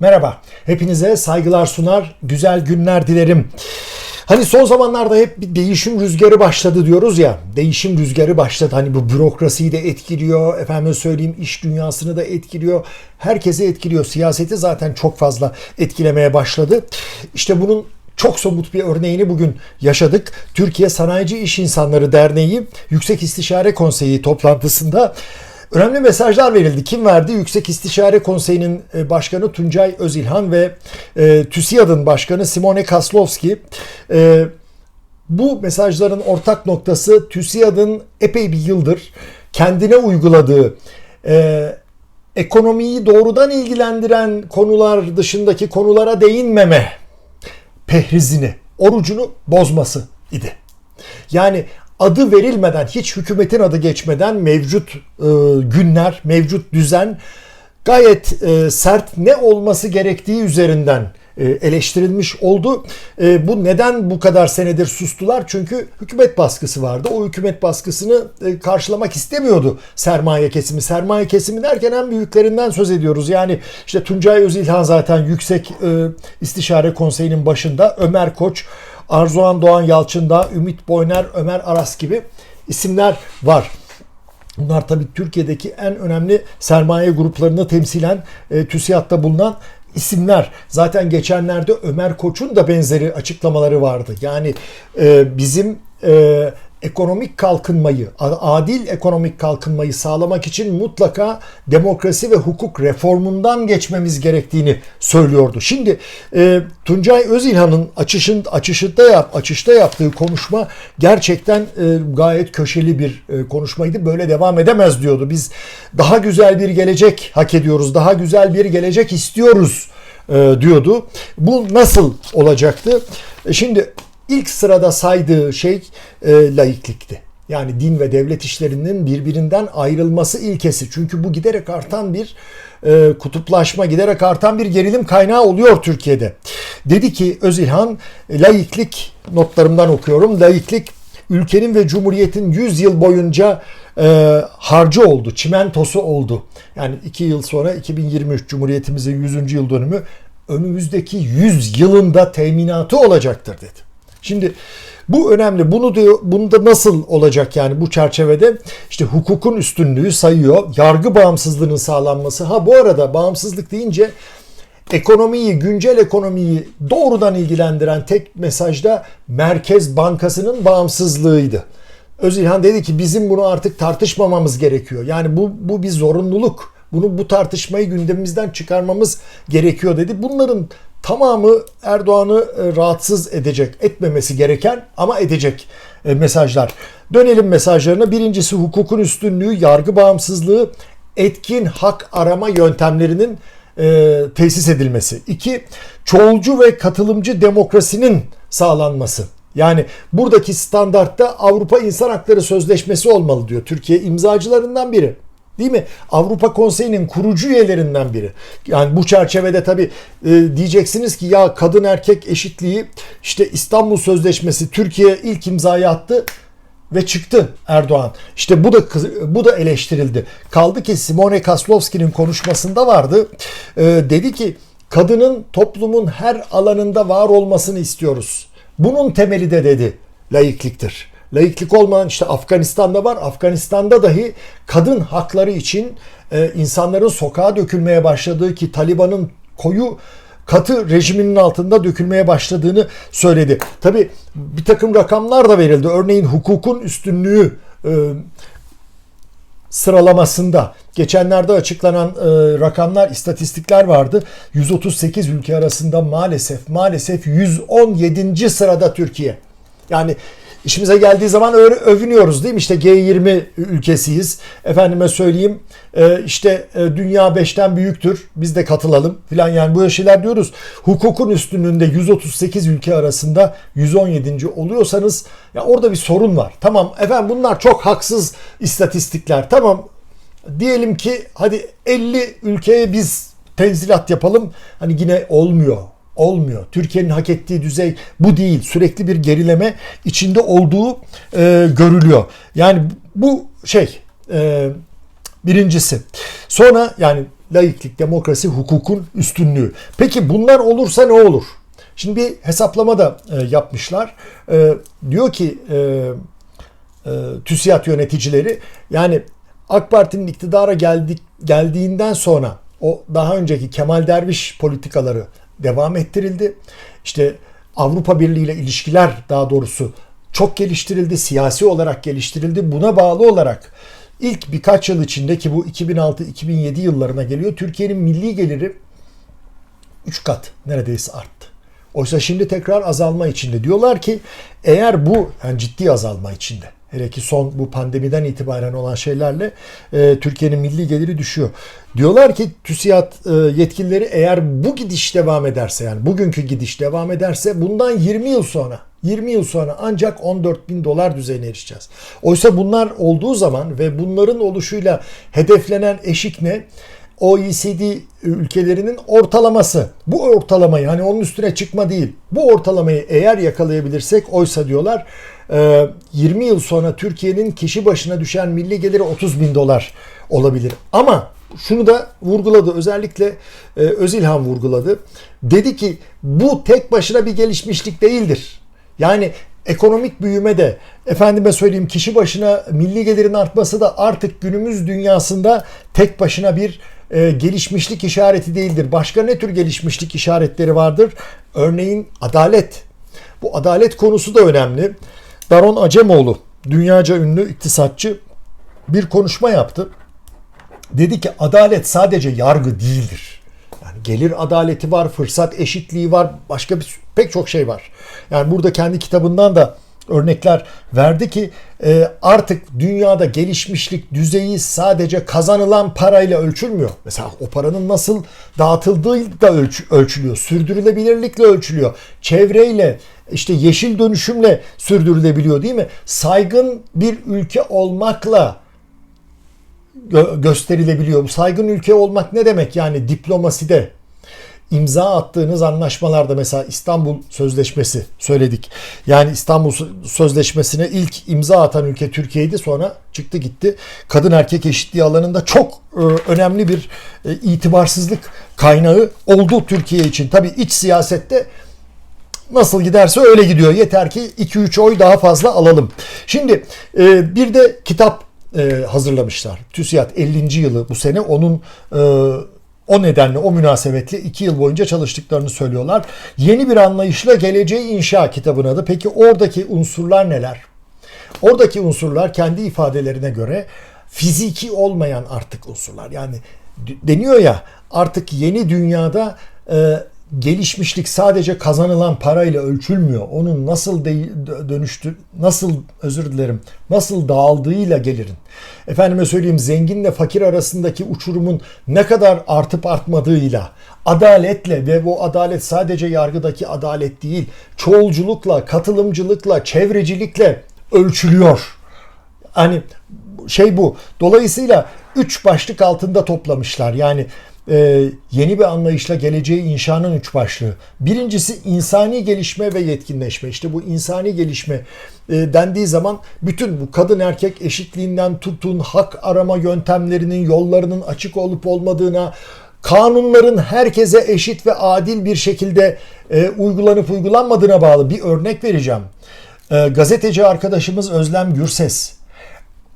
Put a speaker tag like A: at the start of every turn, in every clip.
A: Merhaba, hepinize saygılar sunar, güzel günler dilerim. Hani son zamanlarda hep bir değişim rüzgarı başladı diyoruz ya. Değişim rüzgarı başladı. Hani bu bürokrasiyi de etkiliyor. Efendim söyleyeyim iş dünyasını da etkiliyor. Herkesi etkiliyor. Siyaseti zaten çok fazla etkilemeye başladı. İşte bunun çok somut bir örneğini bugün yaşadık. Türkiye Sanayici İş İnsanları Derneği Yüksek İstişare Konseyi toplantısında Önemli mesajlar verildi. Kim verdi? Yüksek İstişare Konseyi'nin e, başkanı Tuncay Özilhan ve e, TÜSİAD'ın başkanı Simone Kaslovski. E, bu mesajların ortak noktası TÜSİAD'ın epey bir yıldır kendine uyguladığı e, ekonomiyi doğrudan ilgilendiren konular dışındaki konulara değinmeme pehrizini, orucunu bozması idi. Yani adı verilmeden, hiç hükümetin adı geçmeden mevcut e, günler, mevcut düzen gayet e, sert ne olması gerektiği üzerinden e, eleştirilmiş oldu. E, bu neden bu kadar senedir sustular? Çünkü hükümet baskısı vardı. O hükümet baskısını e, karşılamak istemiyordu sermaye kesimi. Sermaye kesimi derken en büyüklerinden söz ediyoruz. Yani işte Tuncay Özilhan zaten Yüksek İstişare Konseyi'nin başında. Ömer Koç, Arzuhan Doğan Yalçın'da, Ümit Boyner, Ömer Aras gibi isimler var. Bunlar tabii Türkiye'deki en önemli sermaye gruplarını temsilen e, TÜSİAD'da bulunan isimler. Zaten geçenlerde Ömer Koç'un da benzeri açıklamaları vardı. Yani e, bizim e, ekonomik kalkınmayı, adil ekonomik kalkınmayı sağlamak için mutlaka demokrasi ve hukuk reformundan geçmemiz gerektiğini söylüyordu. Şimdi e, Tuncay Özilhan'ın açışın açışında yap açışta yaptığı konuşma gerçekten e, gayet köşeli bir e, konuşmaydı. Böyle devam edemez diyordu. Biz daha güzel bir gelecek hak ediyoruz. Daha güzel bir gelecek istiyoruz e, diyordu. Bu nasıl olacaktı? E, şimdi ilk sırada saydığı şey e, laiklikti. Yani din ve devlet işlerinin birbirinden ayrılması ilkesi. Çünkü bu giderek artan bir e, kutuplaşma, giderek artan bir gerilim kaynağı oluyor Türkiye'de. Dedi ki Özilhan, laiklik notlarımdan okuyorum. Laiklik ülkenin ve cumhuriyetin 100 yıl boyunca e, harcı oldu, çimentosu oldu. Yani 2 yıl sonra 2023 Cumhuriyetimizin 100. yıl dönümü önümüzdeki 100 yılında teminatı olacaktır dedi. Şimdi bu önemli. Bunu diyor, bunu da nasıl olacak yani bu çerçevede? işte hukukun üstünlüğü sayıyor. Yargı bağımsızlığının sağlanması. Ha bu arada bağımsızlık deyince ekonomiyi, güncel ekonomiyi doğrudan ilgilendiren tek mesajda Merkez Bankası'nın bağımsızlığıydı. Özilhan dedi ki bizim bunu artık tartışmamamız gerekiyor. Yani bu, bu bir zorunluluk. Bunu bu tartışmayı gündemimizden çıkarmamız gerekiyor dedi. Bunların tamamı Erdoğan'ı e, rahatsız edecek, etmemesi gereken ama edecek e, mesajlar. Dönelim mesajlarına. Birincisi hukukun üstünlüğü, yargı bağımsızlığı, etkin hak arama yöntemlerinin e, tesis edilmesi. İki, çoğulcu ve katılımcı demokrasinin sağlanması. Yani buradaki standartta Avrupa İnsan Hakları Sözleşmesi olmalı diyor. Türkiye imzacılarından biri. Değil mi? Avrupa Konseyi'nin kurucu üyelerinden biri. Yani bu çerçevede tabii e, diyeceksiniz ki ya kadın erkek eşitliği işte İstanbul Sözleşmesi Türkiye ilk imzayı attı ve çıktı Erdoğan. İşte bu da bu da eleştirildi. Kaldı ki Simone Kaslovski'nin konuşmasında vardı. E, dedi ki kadının toplumun her alanında var olmasını istiyoruz. Bunun temeli de dedi laikliktir laiklik olmayan işte Afganistan'da var. Afganistan'da dahi kadın hakları için e, insanların sokağa dökülmeye başladığı ki Taliban'ın koyu katı rejiminin altında dökülmeye başladığını söyledi. Tabi bir takım rakamlar da verildi. Örneğin hukukun üstünlüğü e, sıralamasında geçenlerde açıklanan e, rakamlar, istatistikler vardı. 138 ülke arasında maalesef maalesef 117. sırada Türkiye. Yani İşimize geldiği zaman övünüyoruz değil mi? İşte G20 ülkesiyiz. Efendime söyleyeyim e, işte e, dünya 5'ten büyüktür. Biz de katılalım filan yani bu şeyler diyoruz. Hukukun üstünlüğünde 138 ülke arasında 117. oluyorsanız ya orada bir sorun var. Tamam efendim bunlar çok haksız istatistikler. Tamam diyelim ki hadi 50 ülkeye biz tenzilat yapalım. Hani yine olmuyor olmuyor. Türkiye'nin hak ettiği düzey bu değil. Sürekli bir gerileme içinde olduğu e, görülüyor. Yani bu şey e, birincisi. Sonra yani laiklik, demokrasi, hukukun üstünlüğü. Peki bunlar olursa ne olur? Şimdi bir hesaplama da e, yapmışlar. E, diyor ki e, e, TÜSİAD yöneticileri yani AK Parti'nin iktidara geldik, geldiğinden sonra o daha önceki Kemal Derviş politikaları devam ettirildi. İşte Avrupa Birliği ile ilişkiler daha doğrusu çok geliştirildi, siyasi olarak geliştirildi. Buna bağlı olarak ilk birkaç yıl içinde ki bu 2006-2007 yıllarına geliyor Türkiye'nin milli geliri 3 kat neredeyse arttı. Oysa şimdi tekrar azalma içinde. Diyorlar ki eğer bu yani ciddi azalma içinde. Hele ki son bu pandemiden itibaren olan şeylerle e, Türkiye'nin milli geliri düşüyor. Diyorlar ki TÜSİAD e, yetkilileri eğer bu gidiş devam ederse yani bugünkü gidiş devam ederse bundan 20 yıl sonra 20 yıl sonra ancak 14 bin dolar düzeyine erişeceğiz. Oysa bunlar olduğu zaman ve bunların oluşuyla hedeflenen eşik ne? OECD ülkelerinin ortalaması. Bu ortalamayı hani onun üstüne çıkma değil. Bu ortalamayı eğer yakalayabilirsek oysa diyorlar 20 yıl sonra Türkiye'nin kişi başına düşen milli geliri 30 bin dolar olabilir. Ama şunu da vurguladı özellikle Özilhan vurguladı. Dedi ki bu tek başına bir gelişmişlik değildir. Yani ekonomik büyüme de efendime söyleyeyim kişi başına milli gelirin artması da artık günümüz dünyasında tek başına bir e, gelişmişlik işareti değildir. Başka ne tür gelişmişlik işaretleri vardır? Örneğin adalet. Bu adalet konusu da önemli. Daron Acemoğlu, dünyaca ünlü iktisatçı bir konuşma yaptı. Dedi ki adalet sadece yargı değildir. Yani gelir adaleti var, fırsat eşitliği var, başka bir pek çok şey var. Yani burada kendi kitabından da örnekler verdi ki e, artık dünyada gelişmişlik düzeyi sadece kazanılan parayla ölçülmüyor. Mesela o paranın nasıl dağıtıldığı da ölç, ölçülüyor. Sürdürülebilirlikle ölçülüyor. Çevreyle işte yeşil dönüşümle sürdürülebiliyor değil mi? Saygın bir ülke olmakla gö- gösterilebiliyor. Saygın ülke olmak ne demek yani diplomaside imza attığınız anlaşmalarda mesela İstanbul Sözleşmesi söyledik. Yani İstanbul Sözleşmesi'ne ilk imza atan ülke Türkiye'ydi sonra çıktı gitti. Kadın erkek eşitliği alanında çok e, önemli bir e, itibarsızlık kaynağı oldu Türkiye için. Tabii iç siyasette nasıl giderse öyle gidiyor. Yeter ki 2-3 oy daha fazla alalım. Şimdi e, bir de kitap hazırlamışlar. TÜSİAD 50. yılı bu sene onun o nedenle o münasebetle iki yıl boyunca çalıştıklarını söylüyorlar. Yeni bir anlayışla geleceği inşa kitabın adı. Peki oradaki unsurlar neler? Oradaki unsurlar kendi ifadelerine göre fiziki olmayan artık unsurlar. Yani deniyor ya artık yeni dünyada e, gelişmişlik sadece kazanılan parayla ölçülmüyor. Onun nasıl de, dönüştü, nasıl özür dilerim, nasıl dağıldığıyla gelirin. Efendime söyleyeyim zenginle fakir arasındaki uçurumun ne kadar artıp artmadığıyla, adaletle ve bu adalet sadece yargıdaki adalet değil, çoğulculukla, katılımcılıkla, çevrecilikle ölçülüyor. Hani şey bu. Dolayısıyla üç başlık altında toplamışlar. Yani e, yeni bir anlayışla geleceği inşanın üç başlığı. Birincisi insani gelişme ve yetkinleşme. İşte bu insani gelişme e, dendiği zaman bütün bu kadın erkek eşitliğinden tutun hak arama yöntemlerinin yollarının açık olup olmadığına kanunların herkese eşit ve adil bir şekilde e, uygulanıp uygulanmadığına bağlı bir örnek vereceğim. E, gazeteci arkadaşımız Özlem Gürses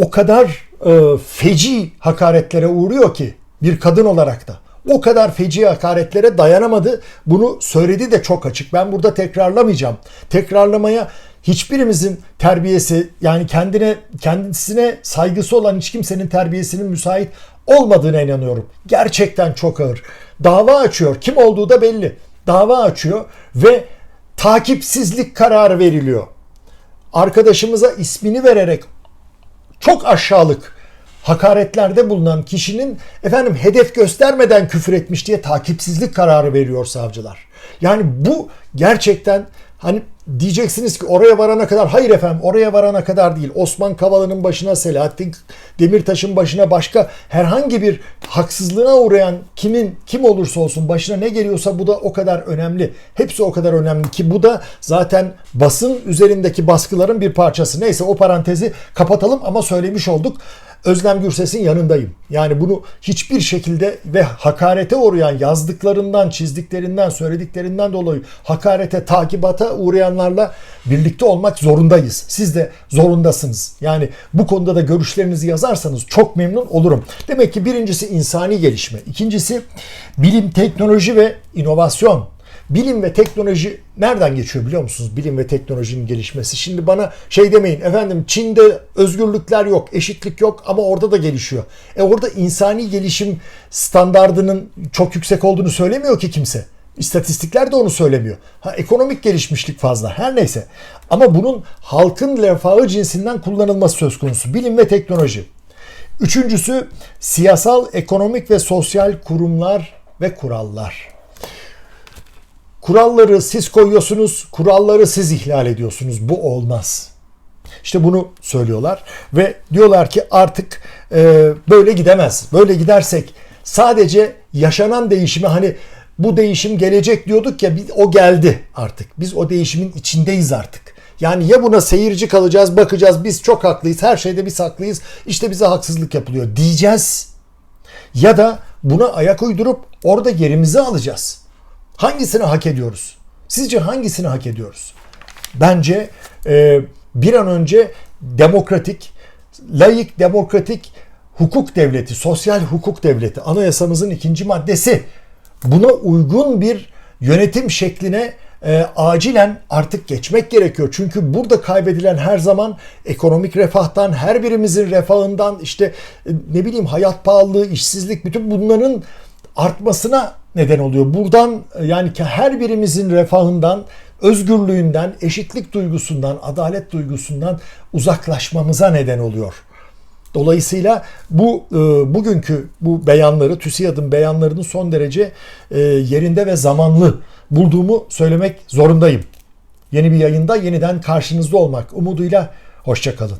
A: o kadar e, feci hakaretlere uğruyor ki bir kadın olarak da o kadar feci hakaretlere dayanamadı. Bunu söyledi de çok açık. Ben burada tekrarlamayacağım. Tekrarlamaya hiçbirimizin terbiyesi yani kendine kendisine saygısı olan hiç kimsenin terbiyesinin müsait olmadığına inanıyorum. Gerçekten çok ağır. Dava açıyor. Kim olduğu da belli. Dava açıyor ve takipsizlik kararı veriliyor. Arkadaşımıza ismini vererek çok aşağılık hakaretlerde bulunan kişinin efendim hedef göstermeden küfür etmiş diye takipsizlik kararı veriyor savcılar. Yani bu gerçekten hani diyeceksiniz ki oraya varana kadar hayır efendim oraya varana kadar değil. Osman Kavala'nın başına Selahattin Demirtaş'ın başına başka herhangi bir haksızlığına uğrayan kimin kim olursa olsun başına ne geliyorsa bu da o kadar önemli. Hepsi o kadar önemli ki bu da zaten basın üzerindeki baskıların bir parçası. Neyse o parantezi kapatalım ama söylemiş olduk. Özlem Gürses'in yanındayım. Yani bunu hiçbir şekilde ve hakarete uğrayan yazdıklarından, çizdiklerinden, söylediklerinden dolayı hakarete, takibata uğrayanlarla birlikte olmak zorundayız. Siz de zorundasınız. Yani bu konuda da görüşlerinizi yazarsanız çok memnun olurum. Demek ki birincisi insani gelişme. ikincisi bilim, teknoloji ve inovasyon. Bilim ve teknoloji nereden geçiyor biliyor musunuz? Bilim ve teknolojinin gelişmesi. Şimdi bana şey demeyin efendim Çin'de özgürlükler yok, eşitlik yok ama orada da gelişiyor. E orada insani gelişim standardının çok yüksek olduğunu söylemiyor ki kimse. İstatistikler de onu söylemiyor. Ha, ekonomik gelişmişlik fazla her neyse. Ama bunun halkın refahı cinsinden kullanılması söz konusu. Bilim ve teknoloji. Üçüncüsü siyasal, ekonomik ve sosyal kurumlar ve kurallar. Kuralları siz koyuyorsunuz, kuralları siz ihlal ediyorsunuz. Bu olmaz. İşte bunu söylüyorlar ve diyorlar ki artık e, böyle gidemez. Böyle gidersek sadece yaşanan değişimi hani bu değişim gelecek diyorduk ya o geldi artık. Biz o değişimin içindeyiz artık. Yani ya buna seyirci kalacağız, bakacağız, biz çok haklıyız, her şeyde biz haklıyız, işte bize haksızlık yapılıyor diyeceğiz. Ya da buna ayak uydurup orada yerimizi alacağız. Hangisini hak ediyoruz? Sizce hangisini hak ediyoruz? Bence e, bir an önce demokratik, layık demokratik hukuk devleti, sosyal hukuk devleti, anayasamızın ikinci maddesi buna uygun bir yönetim şekline e, acilen artık geçmek gerekiyor. Çünkü burada kaybedilen her zaman ekonomik refahtan, her birimizin refahından, işte e, ne bileyim hayat pahalılığı, işsizlik, bütün bunların artmasına neden oluyor. Buradan yani ki her birimizin refahından, özgürlüğünden, eşitlik duygusundan, adalet duygusundan uzaklaşmamıza neden oluyor. Dolayısıyla bu e, bugünkü bu beyanları, TÜSİAD'ın beyanlarını son derece e, yerinde ve zamanlı bulduğumu söylemek zorundayım. Yeni bir yayında yeniden karşınızda olmak umuduyla hoşçakalın.